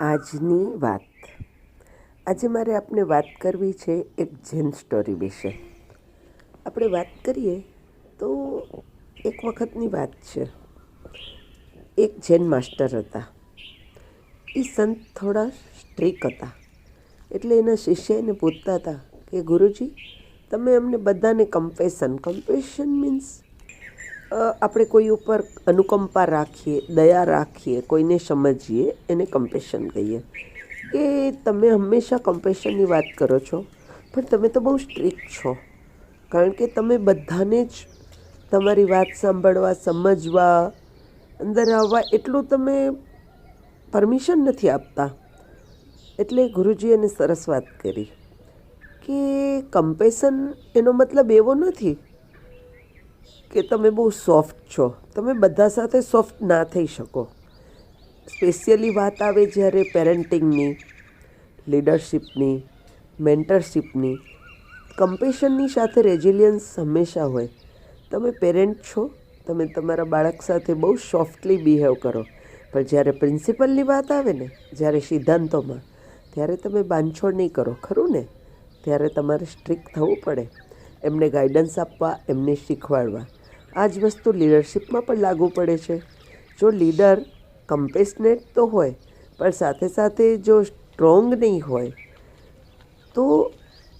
આજની વાત. આજે મારે આપને વાત કરવી છે એક જૈન સ્ટોરી વિશે. આપણે વાત કરીએ તો એક વખતની વાત છે. એક જૈન માસ્ટર હતા. એ સંત થોડા સ્ટ્રીક હતા. એટલે એના શિષ્ય એને પૂછતા હતા કે ગુરુજી, તમે અમને બધાને કમ્પેશન કમ્પેશન મીન્સ આપણે કોઈ ઉપર અનુકંપા રાખીએ, દયા રાખીએ, કોઈને સમજીએ, એને કમ્પેશન કહીએ. કે તમે હંમેશા કમ્પેશનની વાત કરો છો, પણ તમે તો બહુ સ્ટ્રિક્ટ છો. કારણ કે તમે બધાને જ તમારી વાત સાંભળવા, સમજવા, અંદર આવવા એટલું તમે પરમિશન નથી આપતા. એટલે ગુરુજી એને સરસ વાત કરી કે કમ્પેશન એનો મતલબ એવો નથી કે તમે બહુ સોફ્ટ છો. તમે બધા સાથે સોફ્ટ ના થઈ શકો. સ્પેશિયલી વાત આવે જ્યારે પેરેન્ટિંગની લીડરશિપની મેન્ટરશિપની કમ્પેશનની સાથે રેઝિલિયન્સ હંમેશા હોય. તમે પેરેન્ટ છો, તમે તમારા બાળક સાથે બહુ સોફ્ટલી બિહેવ કરો. પણ જ્યારે પ્રિન્સિપલની વાત આવે ને, જ્યારે સિદ્ધાંતોમાં, ત્યારે તમે બાંધછોડ નહીં કરો, ખરું ને? ત્યારે તમારે સ્ટ્રિક્ટ થવું પડે. એમને ગાઈડન્સ આપવા, એમને શીખવાડવા. આ જ વસ્તુ લીડરશિપમાં પણ લાગુ પડે છે. જો લીડર કમ્પેશનેટ તો હોય, પણ સાથે સાથે જો સ્ટ્રોંગ નહીં હોય, તો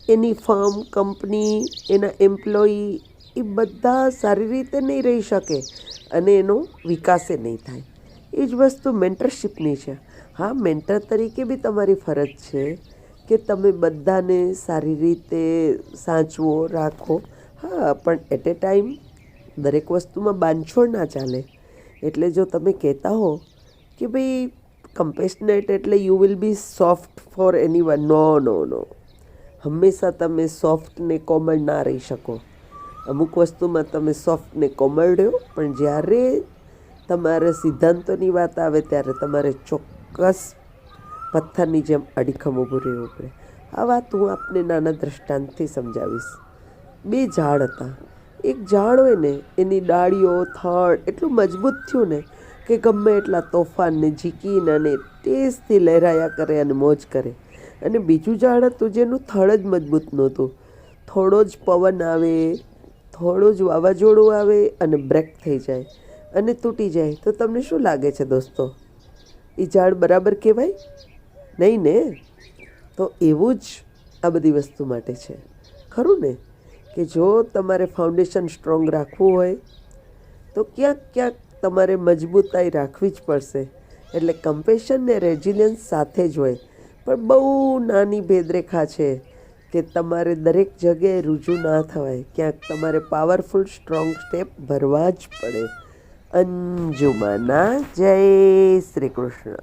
એની ફર્મ કંપની એના એમ્પ્લોયી એ બધા સારી રીતે નહીં રહી શકે અને એનો વિકાસે નહીં થાય. એ જ વસ્તુ મેન્ટરશિપની છે. હા મેન્ટર તરીકે બી તમારી ફરજ છે. કે તમે બધાને સારી રીતે સાચવો, રાખો. હા, પણ એટ એ ટાઈમ દરેક વસ્તુમાં બાંધછોડ ના ચાલે. એટલે જો તમે કહેતા હો કે ભાઈ કમ્પેશનેટ એટલે you will be soft for any one no no no હંમેશા તમે સોફ્ટ ને કોમળ ના રહી શકો. અમુક વસ્તુમાં તમે સોફ્ટ ને કોમળ રહ્યો, પણ જ્યારે તમારે સિદ્ધાંતોની વાત આવે ત્યારે તમારે ચોક્કસ પથ્થરની જેમ અડીખમ ઊભું રહેવું પડે. આ વાત હું આપને નાના દ્રષ્ટાંતથી સમજાવીશ. બે ઝાડ હતા. એક ઝાડ હોય ને, એની ડાળીઓ, થડ એટલું મજબૂત થયું ને કે ગમે એટલા તોફાનને ઝીકીને અને તેજથી લહેરાયા કરે અને મોજ કરે. અને બીજું ઝાડ હતું જેનું થડ જ મજબૂત નહોતું. થોડો જ પવન આવે, થોડું જ વાવાઝોડું આવે અને બ્રેક થઈ જાય અને તૂટી જાય. તો તમને શું લાગે છે દોસ્તો? એ ઝાડ બરાબર કહેવાય? નહીં ને? તો એવું જ આ બધી વસ્તુ માટે છે. ખરું ને? કે જો તમારે ફાઉન્ડેશન સ્ટ્રોંગ રાખવું હોય, તો ક્યાંક ક્યાંક તમારે મજબૂતાઈ રાખવી જ પડશે. એટલે કમ્પેશન ને રેઝિલિયન્સ સાથે જ હોય. પણ બહુ નાની ભેદરેખા છે કે તમારે દરેક જગ્યાએ રૂજુ ના થવાય. ક્યાંક તમારે પાવરફુલ સ્ટ્રોંગ સ્ટેપ ભરવા જ પડે. અંજુમાના જય શ્રી કૃષ્ણ.